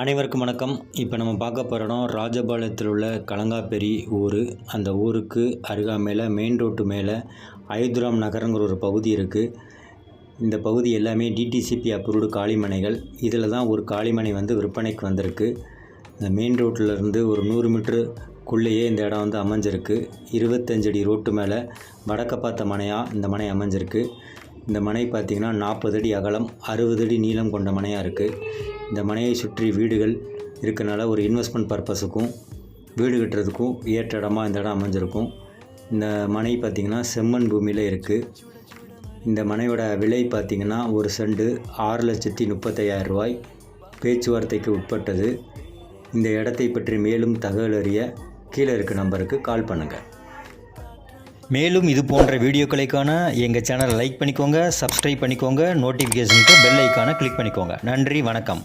அனைவருக்கும் வணக்கம். இப்போ நம்ம பார்க்க போகிற இடம் ராஜபாளையத்தில் உள்ள கலங்காப்பெரி ஊர். அந்த ஊருக்கு அருகாமையில் மெயின் ரோட்டு மேலே அயோத்திராம் நகரங்கிற ஒரு பகுதி இருக்குது இந்த பகுதி எல்லாமே டிடிசிபி அப்ரூவ்டு காளிமனைகள். இதில் தான் ஒரு காளிமனை வந்து விற்பனைக்கு வந்திருக்கு. இந்த மெயின் ரோட்டில் இருந்து ஒரு நூறு மீட்டருக்குள்ளேயே இந்த இடம் வந்து அமைஞ்சிருக்கு. இருபத்தஞ்சடி ரோட்டு மேலே வடக்க பார்த்த மனையாக இந்த மனை அமைஞ்சிருக்கு. இந்த மனை பார்த்திங்கன்னா நாற்பது அடி அகலம் அறுபது அடி நீளம் கொண்ட மனையாக இருக்குது இந்த மனையை சுற்றி வீடுகள் இருக்கனால ஒரு இன்வெஸ்ட்மெண்ட் பர்பஸுக்கும் வீடு கட்டுறதுக்கும் ஏற்ற இடமா இந்த இடம் அமைஞ்சிருக்கும். இந்த மனை பார்த்திங்கன்னா செம்மண் பூமியில் இருக்குது இந்த மனையோட விலை பார்த்திங்கன்னா ஒரு செண்டு ஆறு லட்சத்தி முப்பத்தையாயிரம் ரூபாய். பேச்சுவார்த்தைக்கு உட்பட்டது. இந்த இடத்தை பற்றி மேலும் தகவல் அறிய கீழே இருக்க நம்பருக்கு கால் பண்ணுங்கள் மேலும் இது போன்ற வீடியோக்களுக்கான எங்கள் சேனலை லைக் பண்ணிக்கோங்க சப்ஸ்கிரைப் பண்ணிக்கோங்க நோட்டிஃபிகேஷனுக்கு பெல் ஐக்கானை கிளிக் பண்ணிக்கோங்க. நன்றி வணக்கம்.